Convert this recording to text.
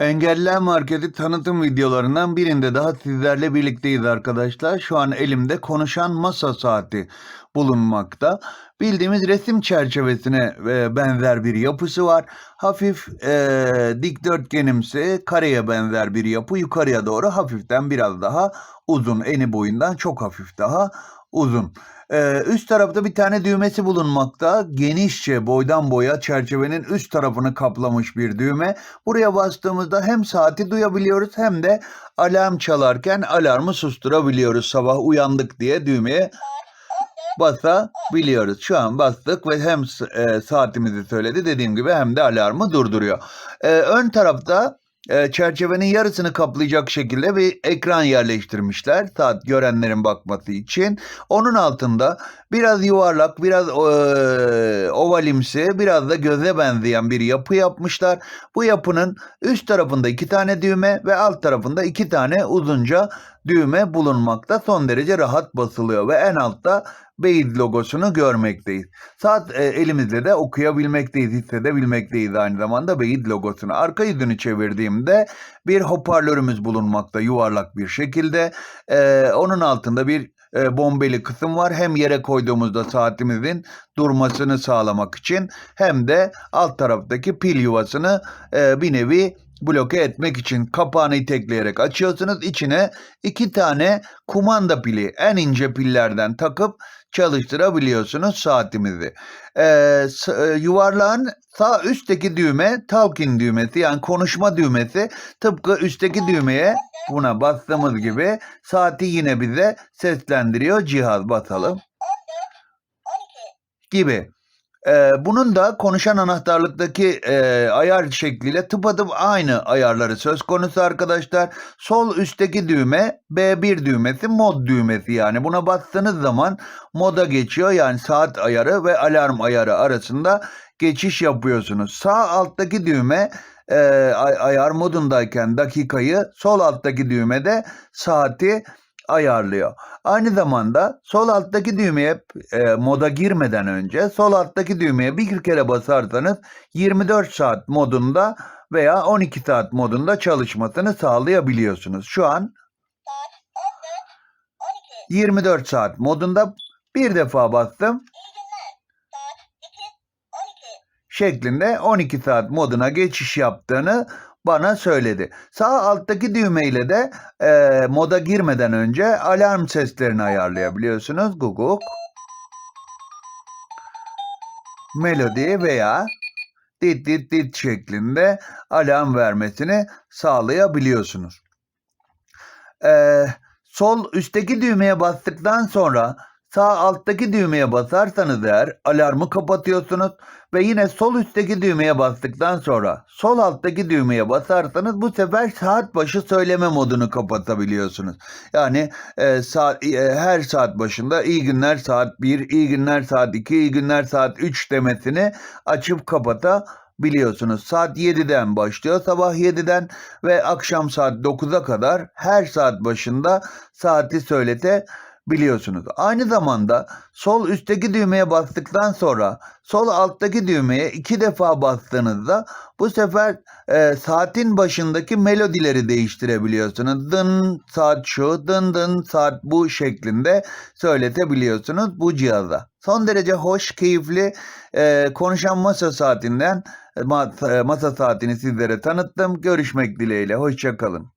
Engeller Marketi tanıtım videolarından birinde daha sizlerle birlikteyiz arkadaşlar. Şu an elimde konuşan masa saati bulunmakta. Bildiğimiz resim çerçevesine e, benzer bir yapısı var. Hafif e, dikdörtgenimsi kareye benzer bir yapı yukarıya doğru hafiften biraz daha uzun. Eni boyundan çok hafif daha uzun. Ee, üst tarafta bir tane düğmesi bulunmakta. Genişçe boydan boya çerçevenin üst tarafını kaplamış bir düğme. Buraya bastığımızda hem saati duyabiliyoruz hem de alarm çalarken alarmı susturabiliyoruz. Sabah uyandık diye düğmeye basabiliyoruz. Şu an bastık ve hem e, saatimizi söyledi dediğim gibi hem de alarmı durduruyor. Ee, ön tarafta e, çerçevenin yarısını kaplayacak şekilde bir ekran yerleştirmişler saat görenlerin bakması için. Onun altında biraz yuvarlak, biraz e, ovalimsi, biraz da göze benzeyen bir yapı yapmışlar. Bu yapının üst tarafında iki tane düğme ve alt tarafında iki tane uzunca düğme bulunmakta. Son derece rahat basılıyor ve en altta Beyid logosunu görmekteyiz. Saat e, elimizde de okuyabilmekteyiz, hissedebilmekteyiz aynı zamanda Beyid logosunu. Arka yüzünü çevirdiğimde bir hoparlörümüz bulunmakta yuvarlak bir şekilde. E, onun altında bir e, bombeli kısım var. Hem yere koyduğumuzda saatimizin durmasını sağlamak için hem de alt taraftaki pil yuvasını e, bir nevi bloke etmek için kapağını itekleyerek açıyorsunuz. İçine iki tane kumanda pili en ince pillerden takıp çalıştırabiliyorsunuz saatimizi. Ee, e, yuvarlağın sağ üstteki düğme talking düğmesi yani konuşma düğmesi tıpkı üstteki düğmeye buna bastığımız gibi saati yine bize seslendiriyor cihaz basalım gibi. Ee, bunun da konuşan anahtarlıktaki e, ayar şekliyle tıpatıp aynı ayarları söz konusu arkadaşlar. Sol üstteki düğme B1 düğmesi mod düğmesi yani buna bastığınız zaman moda geçiyor yani saat ayarı ve alarm ayarı arasında geçiş yapıyorsunuz. Sağ alttaki düğme e, ay- ayar modundayken dakikayı sol alttaki düğmede saati ayarlıyor. Aynı zamanda sol alttaki düğmeye e, moda girmeden önce sol alttaki düğmeye bir kere basarsanız 24 saat modunda veya 12 saat modunda çalışmasını sağlayabiliyorsunuz. Şu an 24 saat modunda bir defa bastım şeklinde 12 saat moduna geçiş yaptığını bana söyledi. Sağ alttaki düğmeyle de e, moda girmeden önce alarm seslerini ayarlayabiliyorsunuz. Guguk, melodi veya dit dit dit şeklinde alarm vermesini sağlayabiliyorsunuz. Ee, sol üstteki düğmeye bastıktan sonra sağ alttaki düğmeye basarsanız eğer alarmı kapatıyorsunuz ve yine sol üstteki düğmeye bastıktan sonra sol alttaki düğmeye basarsanız bu sefer saat başı söyleme modunu kapatabiliyorsunuz. Yani e, saat, e, her saat başında iyi günler saat 1, iyi günler saat 2, iyi günler saat 3 demesini açıp kapatabiliyorsunuz. Saat 7'den başlıyor sabah 7'den ve akşam saat 9'a kadar her saat başında saati söyletebiliyorsunuz. Aynı zamanda sol üstteki düğmeye bastıktan sonra sol alttaki düğmeye iki defa bastığınızda bu sefer e, saatin başındaki melodileri değiştirebiliyorsunuz. Dın saat şu, dın dın saat bu şeklinde söyletebiliyorsunuz bu cihaza. Son derece hoş, keyifli e, konuşan masa saatinden e, e, masa saatini sizlere tanıttım. Görüşmek dileğiyle. Hoşçakalın.